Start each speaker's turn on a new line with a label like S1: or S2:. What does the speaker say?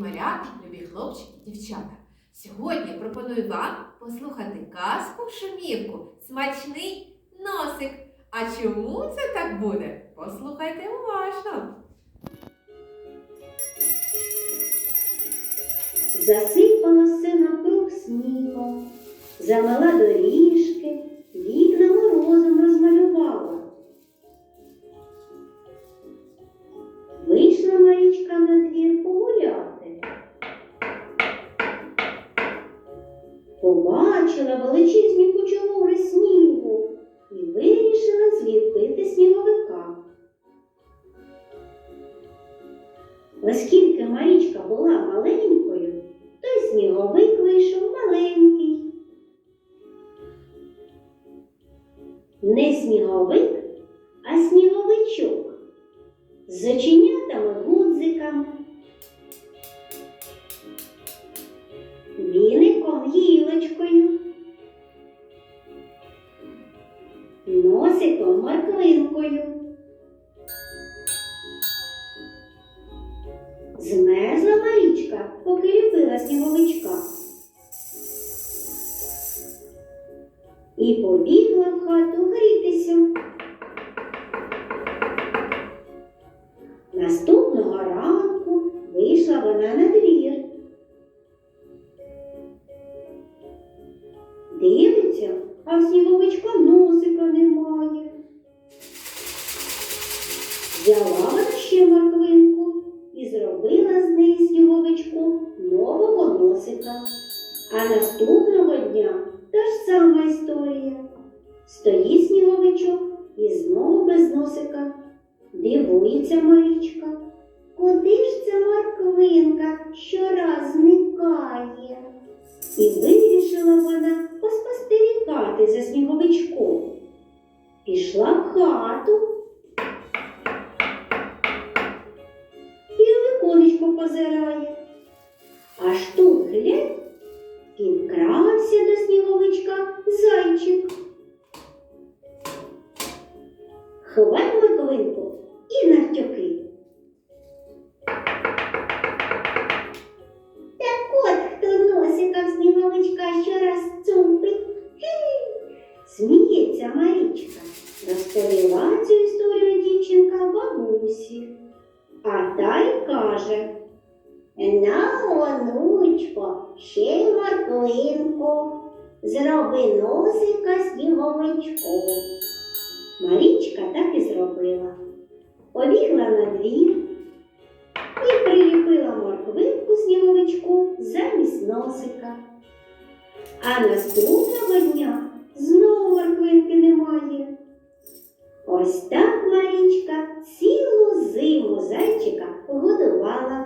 S1: Малята, любі хлопчики, дівчата. Сьогодні пропоную вам послухати казку Шумівку Смачний носик. А чому це так буде? Послухайте уважно.
S2: Засипало все навкруг снігом, замила доріжки, Побачила величезні кучугури снігу і вирішила зліпити сніговика. Оскільки Марічка була маленькою, то й сніговик вийшов маленький. Не сніговик, а сніговичок з оченятами гудзиками, носиком морквинкою. Змерзла Марічка, поки ліпила сніговичка. І побігла в хату грітися. Наступного ранку вийшла вона на двір. Дивиться, а сніговичка носика сніговичку нового носика. А наступного дня та ж сама історія. Стоїть сніговичок і знову без носика. Дивується Марічка. Куди ж ця морквинка щораз зникає? І вирішила вона поспостерігати за сніговичком. Пішла в хату Аж тут глянь, підкрався до сніговичка зайчик. Ховай морквинку і навтюки. Так от хто носика в сніговичка щораз цупить. Хі! Сміється Марічка. Розповіла цю історію дівчинка бабусі. А та й каже. На онучко, ще й морквинку, зроби носика снігомичку. Марічка так і зробила. Побігла на двір і приліпила морквинку сніговичку замість носика. А наступного дня знову морквинки немає. Ось так Марічка цілу зиму зайчика годувала.